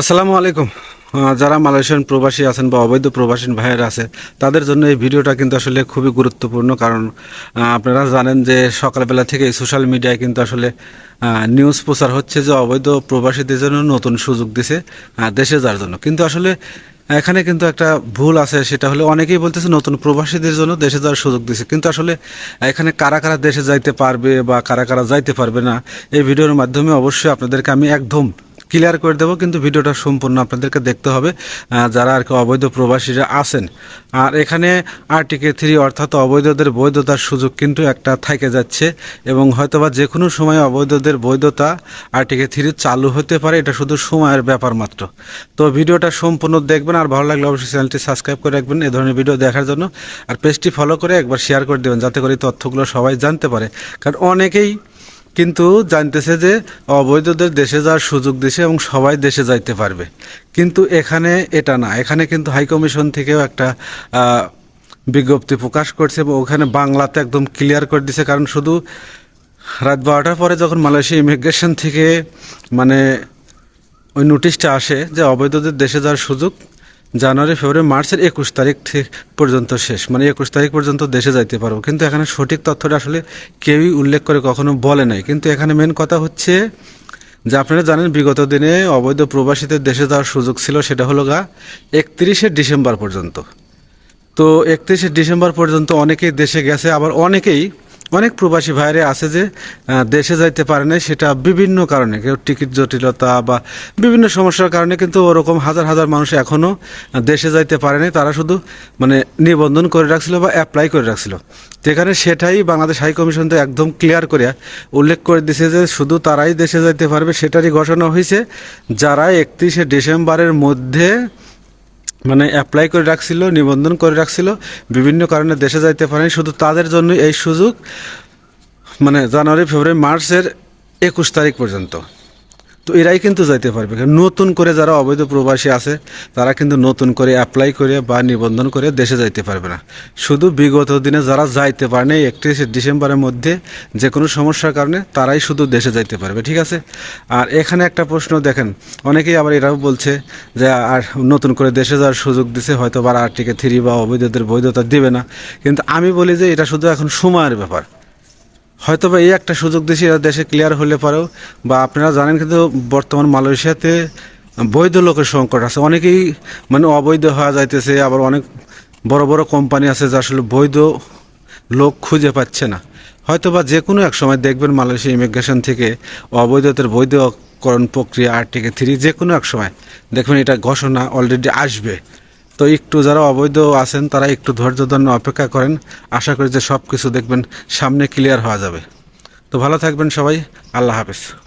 আসসালামু আলাইকুম। যারা মালয়েশিয়ান প্রবাসী আছেন বা অবৈধ প্রবাসী ভাইয়েরা আছে, তাদের জন্য এই ভিডিওটা কিন্তু আসলে খুবই গুরুত্বপূর্ণ কারণ আপনারা জানেন যে সকালবেলা থেকে সোশ্যাল মিডিয়ায় কিন্তু আসলে নিউজ প্রচার হচ্ছে যে অবৈধ প্রবাসীদের জন্য নতুন সুযোগ দিছে দেশে যাওয়ার জন্য। কিন্তু আসলে এখানে কিন্তু একটা ভুল আছে, সেটা হলো অনেকেই বলতেছে নতুন প্রবাসীদের জন্য দেশে যাওয়ার সুযোগ দিছে। কিন্তু আসলে এখানে কারা কারা দেশে যাইতে পারবে বা কারা কারা যাইতে পারবে না, এই ভিডিওর মাধ্যমে অবশ্যই আপনাদেরকে আমি একদম ক্লিয়ার করে দেবো, কিন্তু ভিডিওটা সম্পূর্ণ আপনাদেরকে দেখতে হবে যারা আর কি অবৈধ প্রবাসীরা আছেন। আর এখানে আর্টিকে থ্রি অর্থাৎ অবৈধদের বৈধতার সুযোগ কিন্তু একটা থেকে যাচ্ছে, এবং হয়তোবা যে কোনো সময় অবৈধদের বৈধতা আর্টিকে থ্রি চালু হতে পারে, এটা শুধু সময়ের ব্যাপার মাত্র। তো ভিডিওটা সম্পূর্ণ দেখবেন, আর ভালো লাগলে অবশ্যই চ্যানেলটি সাবস্ক্রাইব করে রাখবেন এ ধরনের ভিডিও দেখার জন্য। আর পেজটি ফলো করে একবার শেয়ার করে দেবেন, যাতে করে তথ্যগুলো সবাই জানতে পারে। কারণ অনেকেই কিন্তু জানতেছে যে অবৈধদের দেশে যাওয়ার সুযোগ দিছে এবং সবাই দেশে যাইতে পারবে। কিন্তু এখানে এটা না। এখানে কিন্তু হাই কমিশন থেকেও একটা বিজ্ঞপ্তি প্রকাশ করছে এবং ওখানে বাংলাতে একদম ক্লিয়ার করে দিছে। কারণ শুধু রাত বারোটার পরে যখন মালয়েশিয়া ইমিগ্রেশন থেকে মানে ওই নোটিশটা আসে যে অবৈধদের দেশে যাওয়ার সুযোগ জানুয়ারি, ফেব্রুয়ারি, মার্চের একুশ তারিখ থেকে পর্যন্ত শেষ। মানে একুশ তারিখ পর্যন্ত দেশে যাইতে পারব। কিন্তু এখানে সঠিক তথ্যটা আসলে কেউই উল্লেখ করে কখনো বলে নাই। কিন্তু এখানে মেন কথা হচ্ছে যে আপনারা জানেন, বিগত দিনে অবৈধ প্রবাসীদের দেশে যাওয়ার সুযোগ ছিল, সেটা হলো গা একত্রিশে ডিসেম্বর পর্যন্ত। তো একত্রিশে ডিসেম্বর পর্যন্ত অনেকেই দেশে গেছে, আবার অনেকেই অনেক প্রবাসী ভাইরে আছে যে দেশে যাইতে পারে না সেটা বিভিন্ন কারণে, কেউ টিকিট জটিলতা বা বিভিন্ন সমস্যার কারণে কিন্তু ওরকম হাজার হাজার মানুষ এখনও দেশে যাইতে পারে পারেনি তারা শুধু মানে নিবন্ধন করে রাখছিল বা অ্যাপ্লাই করে রাখছিল। যেখানে সেটাই বাংলাদেশ হাই কমিশন তো একদম ক্লিয়ার করে উল্লেখ করে দিছে যে, শুধু তারাই দেশে যাইতে পারবে, সেটারই ঘোষণা হয়েছে যারা একত্রিশে ডিসেম্বরের মধ্যে মানে অ্যাপ্লাই করে রাখছিল, নিবন্ধন করে রাখছিল, বিভিন্ন কারণে দেশে যাইতে পারেনি। শুধু তাদের জন্য এই সুযোগ মানে জানুয়ারি, ফেব্রুয়ারি, মার্চের একুশ তারিখ পর্যন্ত। তো এরাই কিন্তু যাইতে পারবে। নতুন করে যারা অবৈধ প্রবাসী আছে, তারা কিন্তু নতুন করে অ্যাপ্লাই করে বা নিবন্ধন করে দেশে যাইতে পারবে না। শুধু বিগত দিনে যারা যাইতে পারেনি একত্রিশে ডিসেম্বরের মধ্যে যে কোনো সমস্যার কারণে তারাই শুধু দেশে যাইতে পারবে, ঠিক আছে? আর এখানে একটা প্রশ্ন দেখেন, অনেকেই আবার এরাও বলছে যে, আর নতুন করে দেশে যাওয়ার সুযোগ দিছে হয়তো বা আর্টিকে থ্রি বা অবৈধদের বৈধতা দিবে না। কিন্তু আমি বলি যে, এটা শুধু এখন সময়ের ব্যাপার। হয়তো বা এই একটা সুযোগ এরা দেশে ক্লিয়ার হলে পারেও, বা আপনারা জানেন কিন্তু বর্তমান মালয়েশিয়াতে বৈধ লোকের সংকট আছে। অনেকেই মানে অবৈধ হওয়া যাইতেছে, আবার অনেক বড় বড় কোম্পানি আছে যা আসলে বৈধ লোক খুঁজে পাচ্ছে না। হয়তো বা যে কোনো এক সময় দেখবেন মালয়েশিয়া ইমিগ্রেশন থেকে অবৈধতার বৈধকরণ প্রক্রিয়া আর্টিকে থ্রি যে কোনো এক সময়। দেখবেন এটা ঘোষণা অলরেডি আসবে। তো একটু যারা অবৈধ আছেন, তারা একটু ধৈর্য ধন্য অপেক্ষা করেন। আশা করি যে সব কিছু দেখবেন সামনে ক্লিয়ার হওয়া যাবে। তো ভালো থাকবেন সবাই। আল্লাহ হাফেজ।